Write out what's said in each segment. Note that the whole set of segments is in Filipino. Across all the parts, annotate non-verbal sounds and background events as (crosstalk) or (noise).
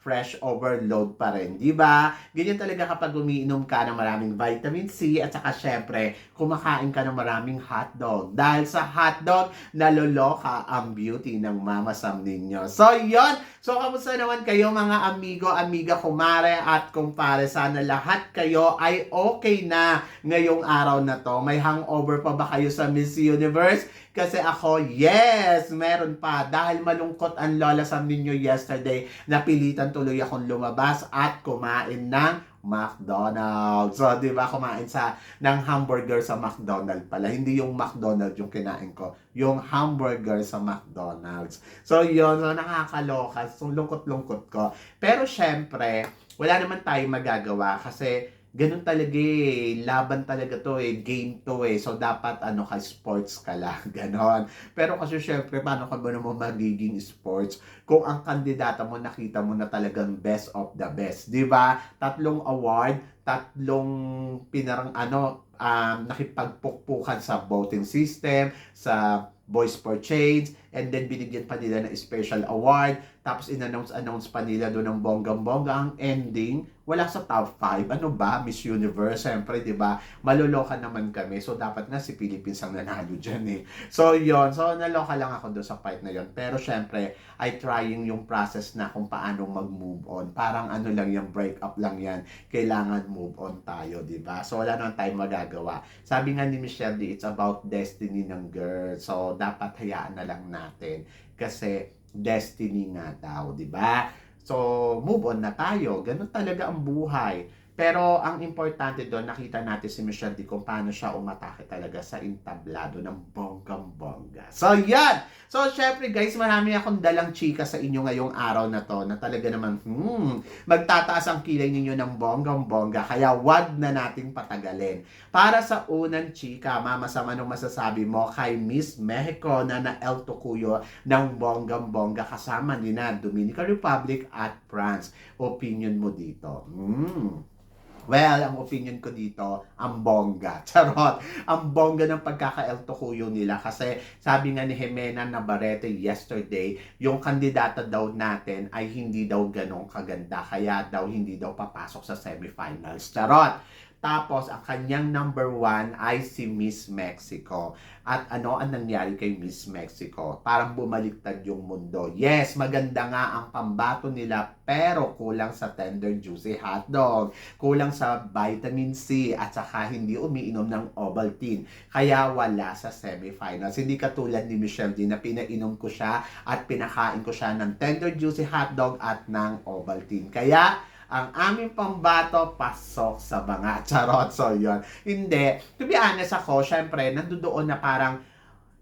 fresh overload pa rin, di ba? Ganyan talaga kapag umiinom ka ng maraming vitamin C at saka syempre, kumakain ka ng maraming hotdog. Dahil sa hotdog, naloloka ang beauty ng mama Sam ninyo. So, yon So, kamusta naman kayo mga amigo, amiga, kumare at kumpare? Sana lahat kayo ay okay na ngayong araw na to. May hangover pa ba kayo sa Miss Universe? Kasi ako, yes, meron pa. Dahil malungkot ang lola Sam ninyo yesterday, napilitan tuloy akong lumabas at kumain ng McDonald's. So, di ba, kumain sa, ng hamburger sa McDonald's pala. Hindi yung McDonald's yung kinain ko. Yung hamburger sa McDonald's. So, yun. So, nakakaloka. So, lungkot-lungkot ko. Pero, syempre, wala naman tayong magagawa kasi ganun talaga eh. Laban talaga to eh. Game to eh. So, dapat ano ka, sports ka lang. (laughs) Ganon. Pero kasi syempre, paano ka ba naman magiging sports kung ang kandidata mo nakita mo na talagang best of the best. Di ba? Tatlong award, tatlong pinarang ano, um, nakipagpukpukan sa voting system, sa Voice for Change, and then binigyan pa nila ng special award, tapos in-announce-announce pa nila doon ng bonggang-bongga ang ending, wala sa top 5. Ano ba? Miss Universe, siyempre, di ba? Maloloka naman kami, so dapat na si Philippines ang nanalo dyan eh. So, yon So, naloka lang ako doon sa part na yon Pero, syempre, I trying yung process na kung paano mag-move on. Parang ano lang yung break up lang yan. Kailangan move on tayo, di ba? So, wala naman tayong magagawa. Sabi nga ni Michelle D, it's about destiny ng girl. So, dapat hayaan na lang natin. Kasi, destiny nga daw, di ba? So, move on na tayo. Ganun talaga ang buhay. Pero ang importante doon, nakita natin si Michelle D kung paano siya umatake talaga sa entablado ng bonggang-bongga. So, yan! So, syempre guys, marami akong dalang chika sa inyo ngayong araw na to na talaga naman, hmm, magtataas ang kilay ninyo ng bonggang-bongga. Kaya wag na nating patagalin. Para sa unang chika, mama sa anong masasabi mo kay Miss Mexico na na El Tocuyo ng bonggang-bongga kasama ni na Dominican Republic at France. Opinion mo dito? Hmm. Well, ang opinion ko dito, ang bongga. (laughs) Charot. Ang bongga ng pagkaka-El Tocuyo nila kasi sabi nga ni Jimena Navarrete yesterday, yung kandidata daw natin ay hindi daw ganong kaganda kaya daw hindi daw papasok sa semifinals. Charot. Tapos, ang kanyang number one ay si Miss Mexico. At ano ang nangyari kay Miss Mexico? Parang bumaliktad yung mundo. Yes, maganda nga ang pambato nila, pero kulang sa tender juicy hotdog. Kulang sa vitamin C at saka hindi umiinom ng Ovaltine. Kaya wala sa semifinals. Hindi katulad ni Michelle D na pinainom ko siya at pinakain ko siya ng tender juicy hotdog at ng Ovaltine. Kaya, ang aming pambato, pasok sa banga. (laughs) Charot, so yun. Hindi. To be honest ako, syempre, nandoon na parang,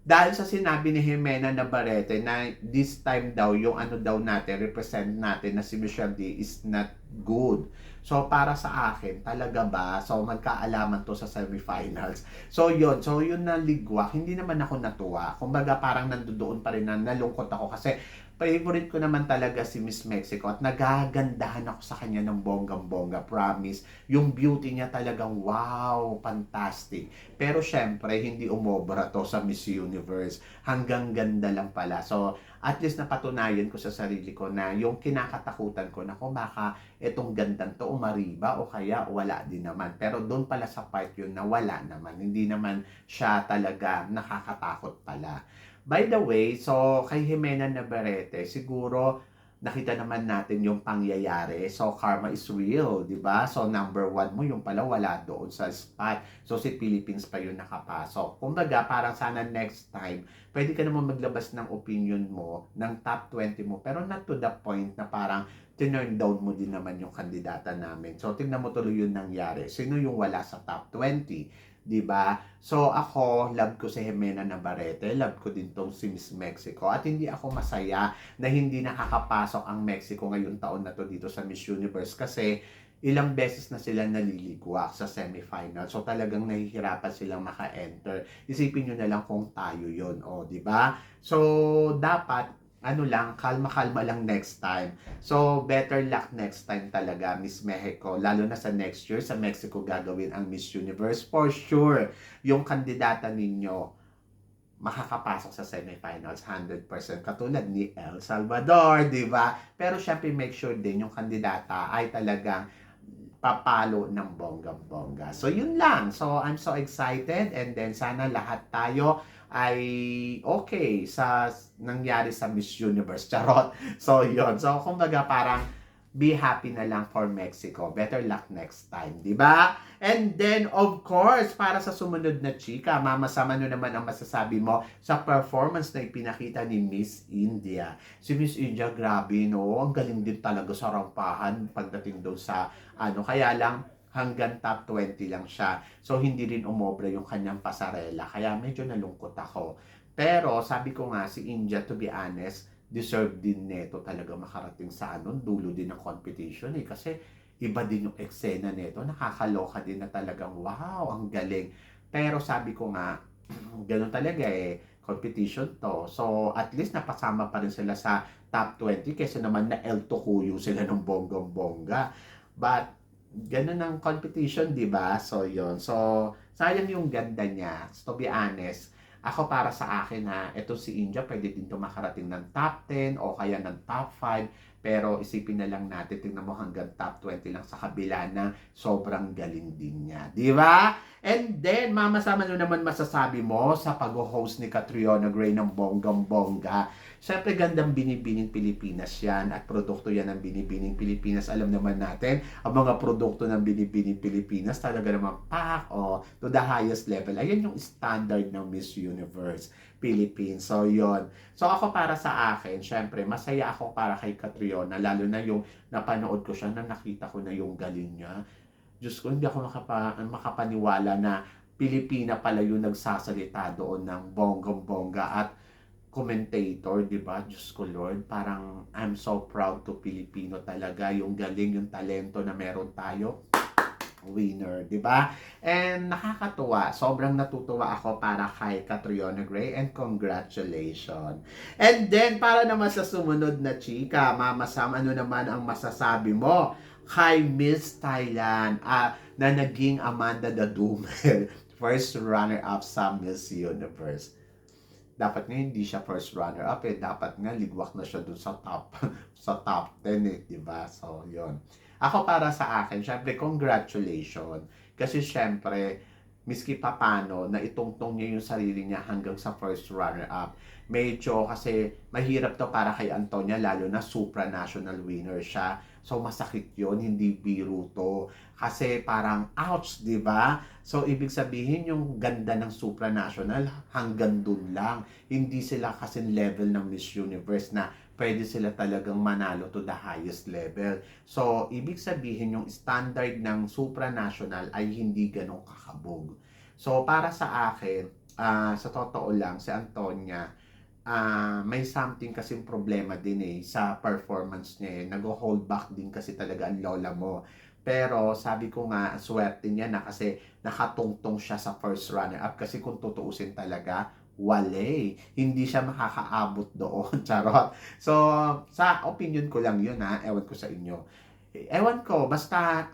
dahil sa sinabi ni Jimena Navarrete na this time daw, yung ano daw natin, represent natin na si Michelle D is not good. So, para sa akin, talaga ba? So, magkaalaman to sa semifinals. So, yun. So, yun na ligwak. Hindi naman ako natuwa. Kumbaga, parang nandoon pa rin na nalungkot ako kasi favorite ko naman talaga si Miss Mexico at nagagandahan ako sa kanya ng bonggang-bongga, promise. Yung beauty niya talagang wow, fantastic. Pero syempre, hindi umobra to sa Miss Universe. Hanggang ganda lang pala. So, at least napatunayan ko sa sarili ko na yung kinakatakutan ko na kung baka itong gandang to umariba o kaya wala din naman. Pero doon pala sa part yun na wala naman. Hindi naman siya talaga nakakatakot pala. By the way, so kay Jimena Navarrete, siguro nakita naman natin yung pangyayari. So, karma is real, di ba? So, number one mo, yung pala wala doon sa spot. So, si Philippines pa yun nakapasok. Kumbaga, parang sana next time, pwede ka naman maglabas ng opinion mo, ng top 20 mo, pero not to the point na parang tinurn down mo din naman yung kandidata namin. So, tingnan mo tuloy yung nangyari. Sino yung wala sa top 20? 'Di ba? So ako, love ko si Jimena Navarrete, love ko din tong si Miss Mexico at hindi ako masaya na hindi nakakapasok ang Mexico ngayong taon na to dito sa Miss Universe kasi ilang beses na sila naliligwak sa semifinal. So talagang nahihirapan silang maka-enter. Isipin nyo na lang kung tayo yon o, di ba? So dapat ano lang, kalma-kalma lang next time. So, better luck next time talaga, Miss Mexico. Lalo na sa next year, sa Mexico gagawin ang Miss Universe. For sure, yung kandidata ninyo, makakapasok sa semifinals 100% katulad ni El Salvador, di ba? Pero syempre make sure din yung kandidata ay talagang papalo ng bonggang-bongga. So yun lang. So I'm so excited and then sana lahat tayo ay okay sa nangyari sa Miss Universe. (laughs) Charot. So yun. So kumbaga parang be happy na lang for Mexico. Better luck next time, di ba? And then, of course, para sa sumunod na chika, Mama Sam, ano naman ang masasabi mo sa performance na ipinakita ni Miss India? Si Miss India, grabe, no? Ang galing din talaga sa rampahan pagdating doon sa, ano, kaya lang, hanggang top 20 lang siya. So, hindi rin umobra yung kanyang pasarela. Kaya medyo nalungkot ako. Pero, sabi ko nga, si India, to be honest, deserve din neto talaga makarating sa ano, dulo din ng competition eh. Kasi iba din yung eksena neto. Nakakaloka din na talagang, wow, ang galing. Pero sabi ko nga, (clears throat) ganun talaga eh, competition to. So, at least napasama pa rin sila sa top 20 kaysa naman na El Tocuyo sila ng bonggong-bongga. But, ganun ang competition, di ba? So, yon So, sayang yung ganda niya. To be honest, ako para sa akin ha, ito si India pwede din ito makarating ng top 10 o kaya ng top 5. Pero isipin na lang natin, tingnan mo hanggang top 20 lang sa kabila na sobrang galing din niya. Di ba? And then, Mama Sama, naman masasabi mo sa pag-host ni Catriona Gray ng Bonggang Bongga? Siyempre, gandang binibining Pilipinas yan at produkto yan ng binibining Pilipinas. Alam naman natin, ang mga produkto ng binibining Pilipinas talaga naman pak o to the highest level. Ayan yung standard ng Miss Universe Philippines. So, yon So, ako para sa akin, syempre, masaya ako para kay Catriona, lalo na yung napanood ko siya na nakita ko na yung galing niya. Diyos ko, hindi ako makapa, makapaniwala na Pilipina pala yung nagsasalita doon ng bonggong-bongga at commentator, di ba? Diyos ko Lord, parang I'm so proud to Pilipino talaga. Yung galing, yung talento na meron tayo. Winner, di ba? And nakakatuwa, sobrang natutuwa ako para kay Catriona Gray and congratulations. And then, para naman sa sumunod na chika, Mama Sam, ano naman ang masasabi mo kay Miss Thailand ah, na naging Amanda Dadumel, (laughs) first runner-up sa Miss Universe dapat nga hindi siya first runner up eh. Dapat nga ligwak na siya dun sa top (laughs) sa top 10 eh di ba? So yon ako para sa akin syempre congratulations. Kasi syempre miski pa paano na itungtong niya yung sarili niya hanggang sa first runner up medyo kasi mahirap to para kay Antonia lalo na supranational winner siya. So masakit 'yon, hindi biro to. Kasi parang ouch, 'di ba? So ibig sabihin yung ganda ng supranational hanggang dun lang. Hindi sila kasi level ng Miss Universe na pwede sila talagang manalo to the highest level. So ibig sabihin yung standard ng supranational ay hindi ganong kakabog. So para sa akin, uh, sa totoo lang, si Antonia, uh, may something kasing problema din eh sa performance niya eh. Nag-hold back din kasi talaga ang lola mo. Pero sabi ko nga, swerte niya na kasi nakatungtong siya sa first runner-up. Kasi kung tutuusin talaga, wale. Hindi siya makakaabot doon. (laughs) Charot. So, sa opinion ko lang yun ha. Ewan ko sa inyo. Ewan ko, basta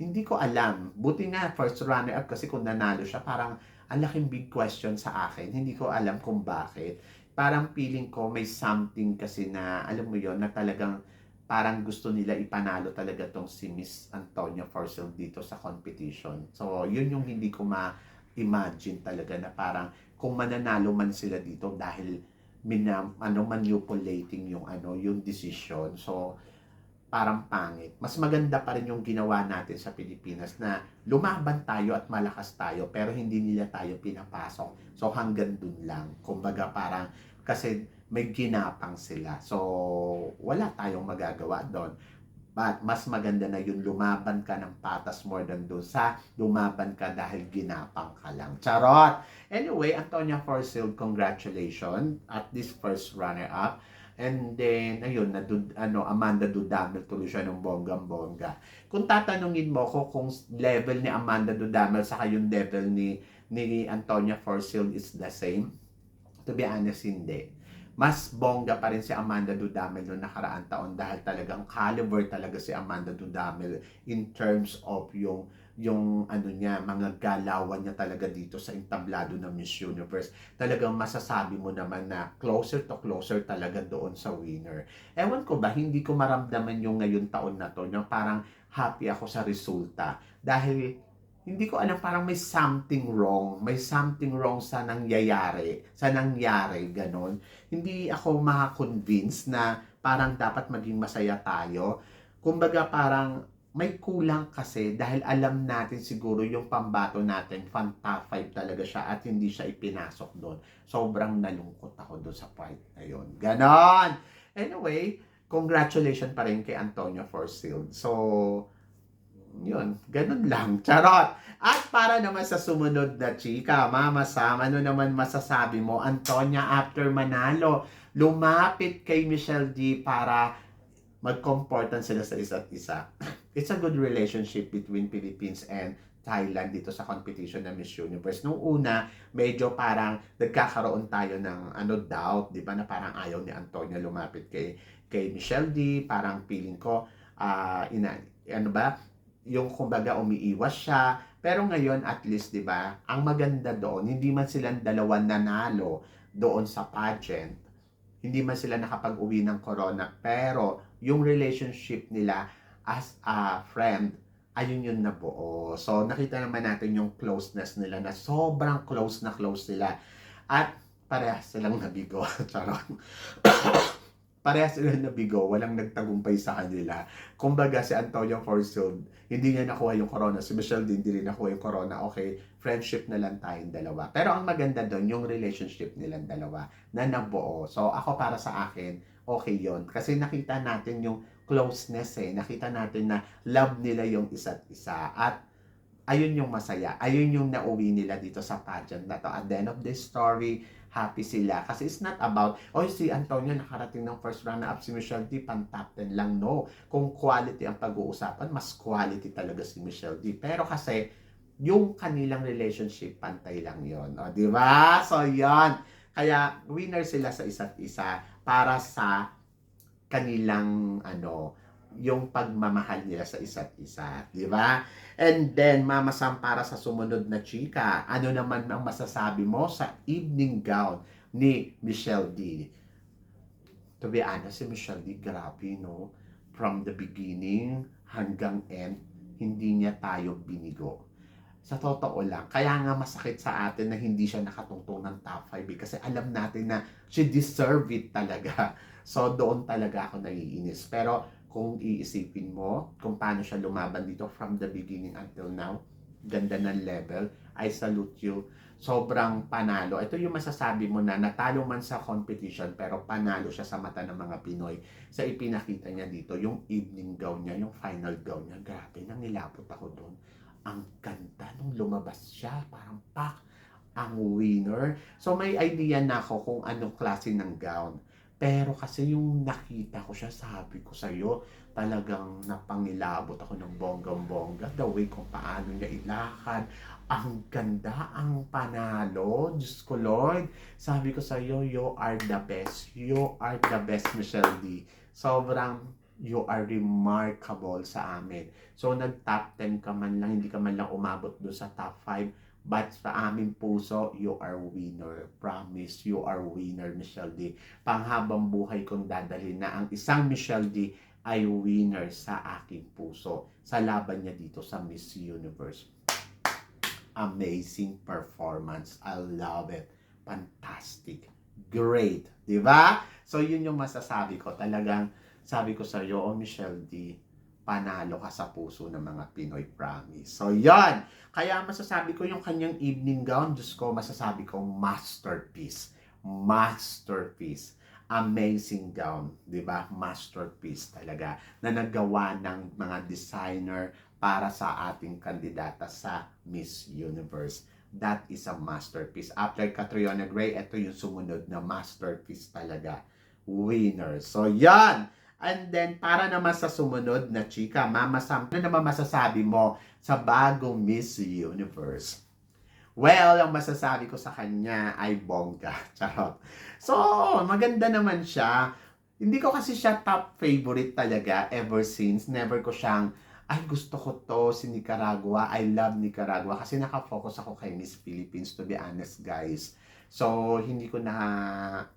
hindi ko alam. Buti nga first runner-up kasi kung nanalo siya, parang ang laking big question sa akin. Hindi ko alam kung bakit parang feeling ko may something kasi na, alam mo yon na talagang parang gusto nila ipanalo talaga tong si Miss Antonia Forcel dito sa competition. So, yun yung hindi ko ma-imagine talaga na parang kung mananalo man sila dito dahil minam, ano, manipulating yung ano, yung decision. So, parang pangit. Mas maganda pa rin yung ginawa natin sa Pilipinas na lumaban tayo at malakas tayo pero hindi nila tayo pinapasok. So hanggang dun lang. Kumbaga parang kasi may ginapang sila. So wala tayong magagawa doon. But mas maganda na yun, lumaban ka ng patas more than doon sa lumaban ka dahil ginapang ka lang. Charot! Anyway, Antonia Forsyth, congratulations at this first runner-up. And then, ayun, na ano, Amanda Dudamel tuloy siya ng bonggang-bongga. Kung tatanungin mo ko kung level ni Amanda Dudamel sa yung level ni ni Antonia Forsyth is the same, to be honest, hindi. Mas bongga pa rin si Amanda Dudamel noong nakaraan taon dahil talagang caliber talaga si Amanda Dudamel in terms of yung yung ano niya, mga galawan niya talaga dito sa entablado ng Miss Universe. Talagang masasabi mo naman na closer to closer talaga doon sa winner. Ewan ko ba, hindi ko maramdaman yung ngayon taon na to, yung parang happy ako sa resulta. Dahil hindi ko alam, parang may something wrong. May something wrong sa nangyayari. Sa nangyari, ganon. Hindi ako makakonvince na parang dapat maging masaya tayo. Kumbaga parang may kulang kasi dahil alam natin siguro yung pambato natin, fan top 5 talaga siya at hindi siya ipinasok doon. Sobrang nalungkot ako doon sa part na yun. Ganon! Anyway, congratulations pa rin kay Antonio Forsyth. So, yun, ganun lang. (laughs) Charot! At para naman sa sumunod na chika, Mama Sam, ano naman masasabi mo? Antonia, after manalo, lumapit kay Michelle D para mag-comportan sila sa isa't isa. (clears throat) It's a good relationship between Philippines and Thailand dito sa competition ng Miss Universe. Nung una, medyo parang nagkakaroon tayo ng ano doubt, 'di ba, na parang ayaw ni Antonia lumapit kay kay Michelle D, parang feeling ko ah ina ano ba, yung kumbaga umiiwas siya. Pero ngayon at least 'di ba, ang maganda doon, hindi man silang dalawa nanalo doon sa pageant. Hindi man sila nakapag-uwi ng corona, pero yung relationship nila as a friend, ayun yung nabuo. So, nakita naman natin yung closeness nila na sobrang close na close sila. At parehas silang nabigo. (laughs) Charot. Parehas silang nabigo. Walang nagtagumpay sa kanila. Kumbaga si Antonio Forsyth, hindi niya nakuha yung corona. Si Michelle din, hindi rin nakuha yung corona. Okay, friendship na lang tayong dalawa. Pero ang maganda doon, yung relationship nilang dalawa na nabuo. So, ako para sa akin, okay yon Kasi nakita natin yung closeness eh. Nakita natin na love nila yung isa't isa. At ayun yung masaya. Ayun yung nauwi nila dito sa pageant na to. At the end of the story, happy sila. Kasi it's not about, oh, si Antonio nakarating ng first runner-up, si Michelle D, pan top 10 lang. No. Kung quality ang pag-uusapan, mas quality talaga si Michelle D. Pero kasi, yung kanilang relationship, pantay lang yon O, di ba? So, yon Kaya, winner sila sa isa't isa para sa kanilang, ano, yung pagmamahal nila sa isa't isa. Di ba? And then, Mama Sam, para sa sumunod na chika, ano naman ang masasabi mo sa evening gown ni Michelle D? To be honest, si Michelle D, grabe, no? From the beginning hanggang end, hindi niya tayo binigo. Sa totoo lang, kaya nga masakit sa atin na hindi siya nakatungtong ng top 5 eh, kasi alam natin na she deserve it talaga. So, doon talaga ako naiinis. Pero, kung iisipin mo kung paano siya lumaban dito from the beginning until now, ganda ng level, I salute you. Sobrang panalo. Ito yung masasabi mo na natalo man sa competition pero panalo siya sa mata ng mga Pinoy. Sa ipinakita niya dito, yung evening gown niya, yung final gown niya, grabe, nangilapot ako doon. Ang ganda nung lumabas siya, parang pak, ang winner. So may idea na ako kung anong klase ng gown. Pero kasi yung nakita ko siya, sabi ko sa'yo, talagang napangilabot ako ng bonggang-bongga. The way kung paano niya ilakad. Ang ganda, ang panalo. Diyos ko, Lord. Sabi ko sa'yo, you are the best. You are the best, Michelle D. Sobrang you are remarkable sa amin. So, nag-top 10 ka man lang, hindi ka man lang umabot doon sa top 5 But sa aming puso, you are winner. Promise, you are winner, Michelle D. Panghabang buhay kong dadalhin na ang isang Michelle D ay winner sa aking puso sa laban niya dito sa Miss Universe. Amazing performance. I love it. Fantastic. Great. Di ba? So, yun yung masasabi ko. Talagang, sabi ko sa iyo, oh Michelle D, panalo ka sa puso ng mga Pinoy promise. So, yan. Kaya masasabi ko yung kanyang evening gown, Diyos ko, masasabi ko masterpiece. Masterpiece. amazing gown, 'di ba? Masterpiece talaga na nagawa ng mga designer para sa ating kandidata sa Miss Universe. That is a masterpiece. After Catriona Gray, ito yung sumunod na masterpiece talaga. Winner. So, yan! And then, para naman sa sumunod na chika, Mama Sam, ano naman masasabi mo sa bagong Miss Universe? Well, ang masasabi ko sa kanya ay bongga. (laughs) Charot. So, maganda naman siya. Hindi ko kasi siya top favorite talaga ever since. Never ko siyang, ay gusto ko to si Nicaragua. I love Nicaragua. Kasi nakafocus ako kay Miss Philippines to be honest guys. So, hindi ko na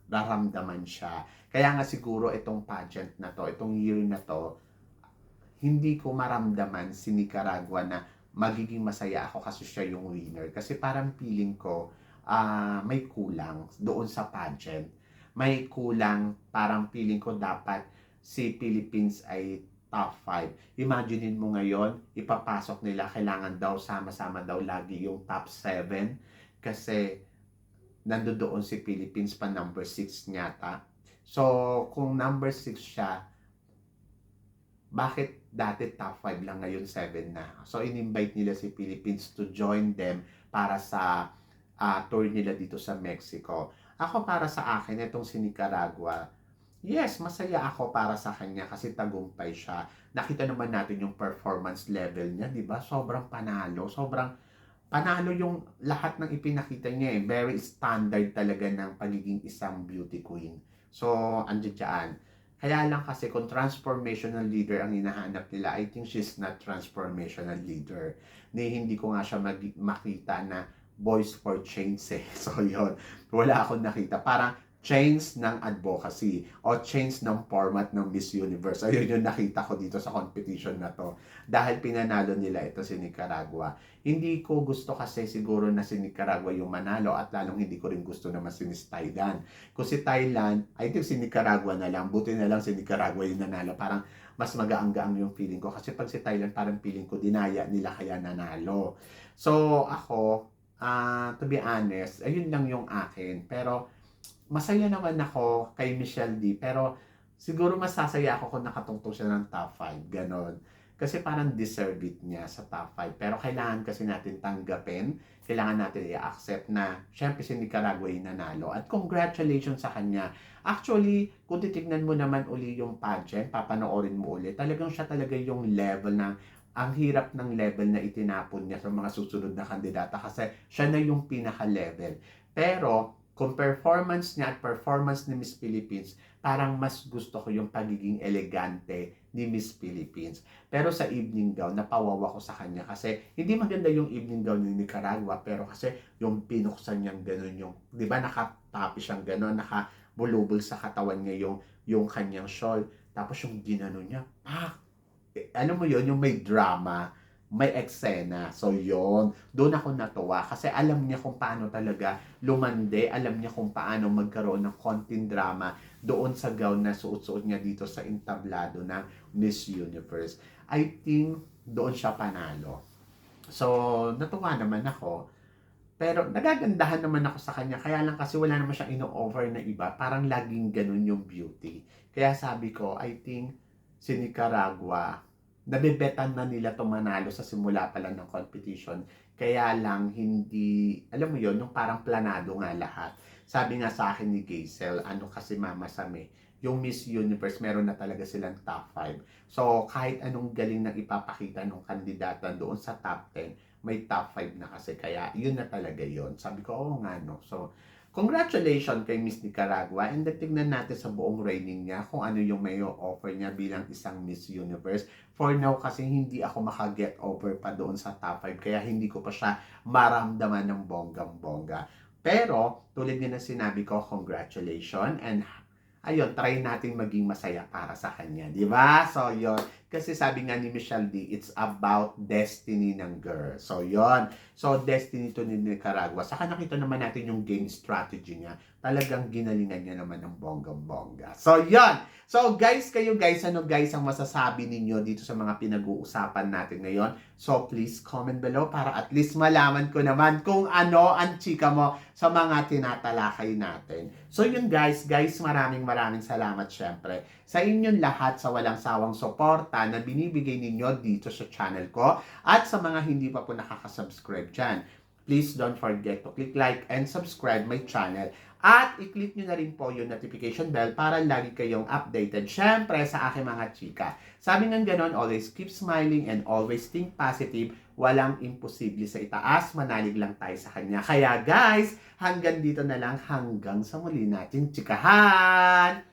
nararamdaman siya. Kaya nga siguro itong pageant na to, itong year na to, hindi ko maramdaman si Nicaragua na magiging masaya ako kasi siya yung winner. Kasi parang feeling ko, ah, may kulang doon sa pageant. May kulang, parang feeling ko dapat si Philippines ay top 5. Imaginein mo ngayon, ipapasok nila, kailangan daw sama-sama daw lagi yung top 7 kasi nandoon si Philippines pa number 6 nyata. So, kung number 6 siya, bakit dati top 5 lang ngayon 7 na? So, in-invite nila si Philippines to join them para sa ah, tour nila dito sa Mexico. Ako para sa akin, itong si Nicaragua, yes, masaya ako para sa kanya kasi tagumpay siya. Nakita naman natin yung performance level niya, di ba? Sobrang panalo, sobrang panalo yung lahat ng ipinakita niya eh. Very standard talaga ng pagiging isang beauty queen. So, andyan dyan. Kaya lang kasi kung transformational leader ang hinahanap nila, I think she's not transformational leader. Ni hindi ko nga siya mag- makita na voice for change eh. (laughs) So, yun. Wala akong nakita. Parang change ng advocacy o change ng format ng Miss Universe. Ayun yung nakita ko dito sa competition na to. Dahil pinanalo nila ito si Nicaragua. Hindi ko gusto kasi siguro na si Nicaragua yung manalo at lalong hindi ko rin gusto naman si Miss Thailand. Kung si Thailand, I think si Nicaragua na lang. Buti na lang si Nicaragua yung nanalo. Parang mas magaang-gaang yung feeling ko. Kasi pag si Thailand, parang feeling ko dinaya nila kaya nanalo. So, ako, ah to be honest, ayun lang yung akin. Pero, masaya naman ako kay Michelle D. Pero, siguro masasaya ako kung nakatungtong siya ng top 5. Ganon. Kasi parang deserve it niya sa top 5. Pero kailangan kasi natin tanggapin, kailangan natin i-accept na syempre si Nicaragua yung nanalo. At congratulations sa kanya. Actually, kung titignan mo naman uli yung pageant, papanoorin mo uli, talagang siya talaga yung level na ang hirap ng level na itinapon niya sa mga susunod na kandidata kasi siya na yung pinaka-level. Pero, kung performance niya at performance ni Miss Philippines, parang mas gusto ko yung pagiging elegante ni Miss Philippines. Pero sa evening gown, napawawa ko sa kanya kasi hindi maganda yung evening gown ni Nicaragua, pero kasi yung pinuksan niyang ganun, yung, di ba nakatapi siyang ganun, nakabulubol sa katawan niya yung, yung kanyang shawl. Tapos yung ginano niya, pak! Eh, alam mo yon yung may drama, may eksena. So, yon Doon ako natuwa kasi alam niya kung paano talaga lumande. Alam niya kung paano magkaroon ng konting drama doon sa gown na suot-suot niya dito sa entablado ng Miss Universe. I think doon siya panalo. So, natuwa naman ako. Pero nagagandahan naman ako sa kanya. Kaya lang kasi wala naman siyang ino-over na iba. Parang laging ganun yung beauty. Kaya sabi ko, I think si Nicaragua, nabebetan na nila to manalo sa simula pa lang ng competition. Kaya lang hindi, alam mo yon yung parang planado nga lahat. Sabi nga sa akin ni Gaisel, ano kasi mama Same, yung Miss Universe, meron na talaga silang top 5. So, kahit anong galing na ipapakita ng kandidata doon sa top 10, may top 5 na kasi. Kaya, yun na talaga yon Sabi ko, oo nga no. So, congratulations kay Miss Nicaragua and then tignan natin sa buong reigning niya kung ano yung may offer niya bilang isang Miss Universe. For now kasi hindi ako makaget over pa doon sa top 5 kaya hindi ko pa siya maramdaman ng bonggang-bongga. Pero tulad nga na sinabi ko, congratulations and ayun, try natin maging masaya para sa kanya, di ba? So, yun. Kasi sabi nga ni Michelle D, it's about destiny ng girl. So, yon So, destiny to ni Nicaragua. Saka nakita naman natin yung game strategy niya. Talagang ginalingan niya naman ng bonggang-bongga. So, yon So, guys, kayo guys, ano guys ang masasabi ninyo dito sa mga pinag-uusapan natin ngayon? So, please comment below para at least malaman ko naman kung ano ang chika mo sa mga tinatalakay natin. So, yun guys, guys, maraming maraming salamat syempre sa inyong lahat sa walang sawang suporta na binibigay ninyo dito sa channel ko at sa mga hindi pa po nakaka-subscribe dyan. Please don't forget to click like and subscribe my channel. At i-click nyo na rin po yung notification bell para lagi kayong updated. Syempre sa aking mga chika. Sabi ng ganon, always keep smiling and always think positive. Walang imposible sa itaas, manalig lang tayo sa kanya. Kaya guys, hanggang dito na lang hanggang sa muli natin chikahan.